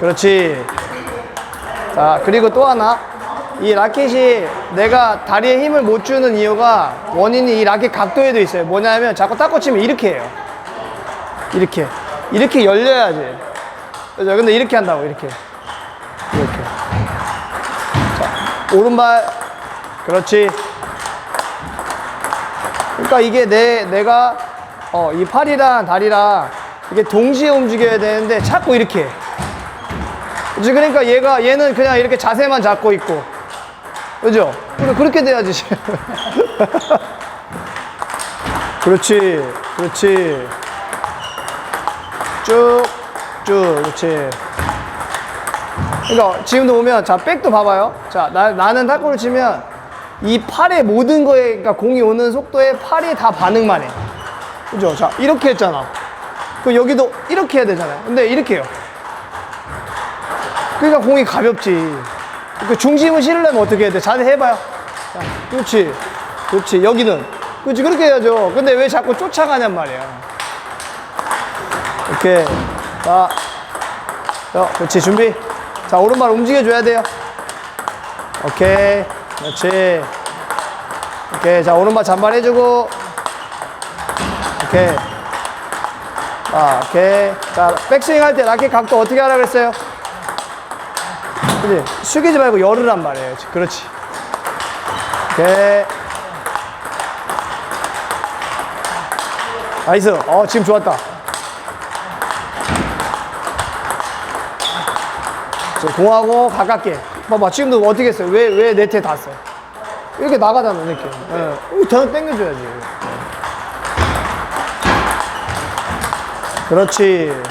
그렇지. 자, 그리고 또 하나. 이 라켓이 내가 다리에 힘을 못 주는 이유가 원인이 이 라켓 각도에도 있어요. 뭐냐면 자꾸 탁구 치면 이렇게 해요. 이렇게. 이렇게 열려야지. 그죠? 근데 이렇게 한다고, 이렇게. 이렇게. 자, 오른발. 그렇지. 그러니까 이게 내, 내가, 어, 이 팔이랑 다리랑 이게 동시에 움직여야 되는데 자꾸 이렇게 해. 그치? 그러니까 얘가, 얘는 그냥 이렇게 자세만 잡고 있고. 그죠? 그렇게 돼야지. 그렇지. 그렇지. 쭉, 쭉. 그렇지. 그러니까 지금도 보면, 자, 백도 봐봐요. 자, 나, 나는 탁구를 치면 이 팔의 모든 거에, 그러니까 공이 오는 속도에 팔이 다 반응만 해. 그죠? 자, 이렇게 했잖아. 그럼 여기도 이렇게 해야 되잖아요. 근데 이렇게 해요. 그러니까 공이 가볍지. 그 중심을 실으려면 어떻게 해야 돼? 자세 해봐요. 자, 그렇지. 그렇지. 여기는. 그렇지. 그렇게 해야죠. 근데 왜 자꾸 쫓아가냔 말이야. 오케이. 자, 자, 그렇지. 준비. 자, 오른발 움직여줘야 돼요. 오케이. 그렇지. 오케이. 자, 오른발 잔발 해주고. 오케이. 자, 오케이. 자, 백스윙 할 때 라켓 각도 어떻게 하라 그랬어요? 그지? 숙이지 말고 열으란 말이에요. 그렇지. 오케이. 나이스. 어, 지금 좋았다. 저 공하고 가깝게. 봐봐, 지금도 어떻게 했어요? 왜, 왜 네트에 닿았어요? 이렇게 나가잖아, 이렇게. 예. 더 당겨줘야지. 그렇지.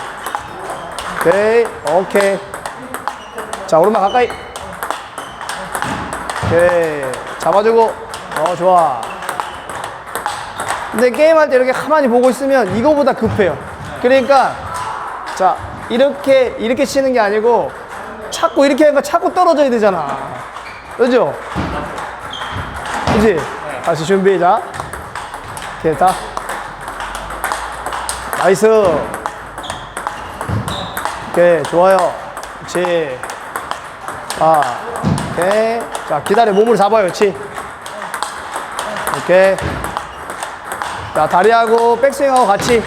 오케이, 오케이. 자, 오른발 가까이. 오케이. 잡아주고. 어, 좋아. 근데 게임할 때 이렇게 가만히 보고 있으면 이거보다 급해요. 그러니까, 자, 이렇게, 이렇게 치는 게 아니고, 자꾸 이렇게 하니까 자꾸 떨어져야 되잖아. 그죠? 그지? 다시 준비, 자. 됐다. 나이스. 오케이, 좋아요. 그렇지. 아, 오케이. 자, 기다려. 몸을 잡아요. 그렇지. 오케이. 자, 다리하고 백스윙하고 같이.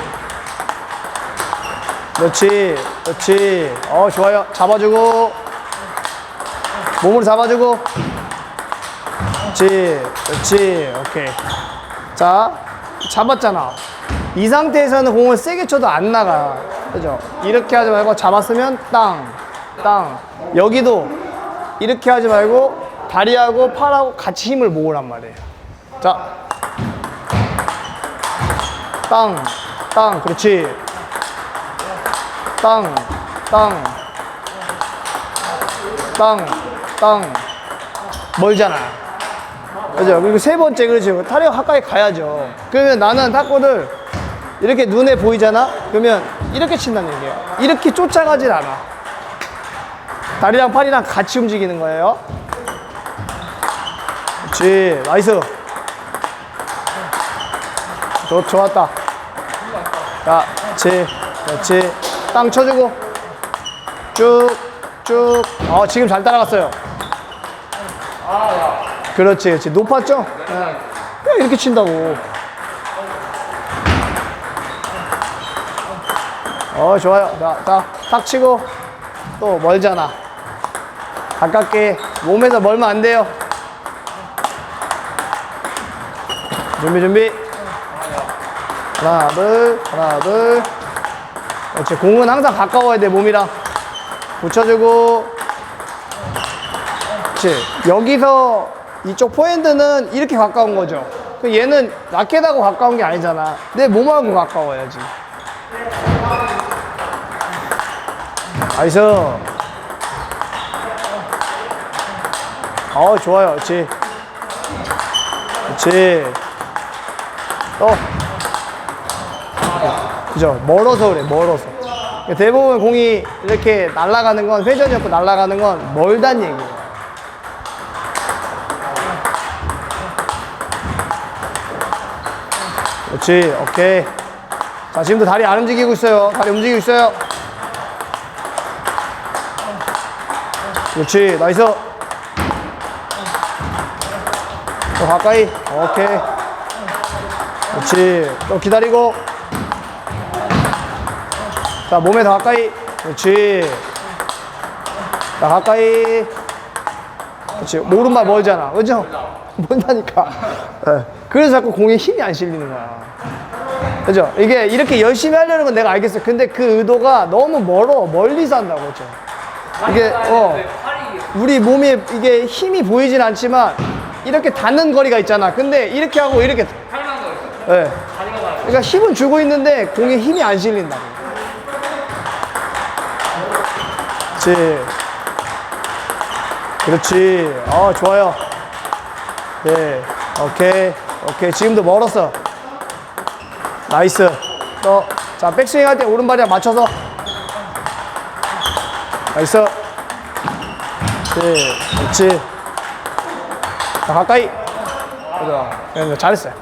그렇지. 그렇지. 어, 좋아요. 잡아주고. 몸을 잡아주고. 그렇지. 그렇지. 오케이. 자, 잡았잖아. 이 상태에서는 공을 세게 쳐도 안 나가. 그죠? 이렇게 하지 말고 잡았으면 땅, 땅. 여기도 이렇게 하지 말고 다리하고 팔하고 같이 힘을 모으란 말이에요. 자. 땅, 땅. 그렇지. 땅, 땅. 땅, 땅. 멀잖아. 그죠? 그리고 세 번째, 그렇죠. 타령 가까이 가야죠. 그러면 나는 탁구를 이렇게 눈에 보이잖아? 그러면 이렇게 친다는 얘기예요. 이렇게 쫓아가질 않아. 다리랑 팔이랑 같이 움직이는 거예요. 그렇지. 나이스. 좋, 좋았다. 자, 그렇지. 그렇지. 땅 쳐주고. 쭉, 쭉. 어, 지금 잘 따라갔어요. 그렇지, 그렇지. 높았죠? 그냥 이렇게 친다고. 어, 좋아요. 자, 자, 탁 치고 또 멀잖아. 가깝게 몸에서 멀면 안 돼요. 준비, 준비. 하나, 둘, 하나, 둘. 그렇지. 공은 항상 가까워야 돼, 몸이랑. 붙여주고. 그렇지. 여기서 이쪽 포핸드는 이렇게 가까운 거죠. 그 얘는 라켓하고 가까운 게 아니잖아. 내 몸하고 가까워야지. 나이스. 어, 좋아요. 그렇지. 그렇지. 또. 그죠. 멀어서 그래, 멀어서. 대부분 공이 이렇게 날아가는 건, 회전이 없고 날아가는 건 멀단 얘기예요. 그렇지. 오케이. 자, 지금도 다리 안 움직이고 있어요. 다리 움직이고 있어요. 그렇지. 나이스. 더 가까이. 오케이. 그렇지. 또 기다리고. 자, 몸에 더 가까이. 그렇지. 자, 가까이. 그렇지. 오른발 멀잖아. 그죠? 멀다니까. 예. 그래서 자꾸 공에 힘이 안 실리는 거야. 그죠? 이게 이렇게 열심히 하려는 건 내가 알겠어. 근데 그 의도가 너무 멀어. 멀리서 한다고. 그죠? 이게, 어. 우리 몸에 이게 힘이 보이진 않지만 이렇게 닿는 거리가 있잖아. 근데 이렇게 하고 이렇게. 예. 그러니까 힘은 주고 있는데 공에 힘이 안 실린다고. 그렇지. 그렇지. 어, 좋아요. 네. 오케이. 오케이. 지금도 멀었어. 나이스. 또, 자, 백스윙 할 때 오른발이랑 맞춰서. 나이스. 그렇지. 그렇지. 자, 가까이. 네, 잘했어요.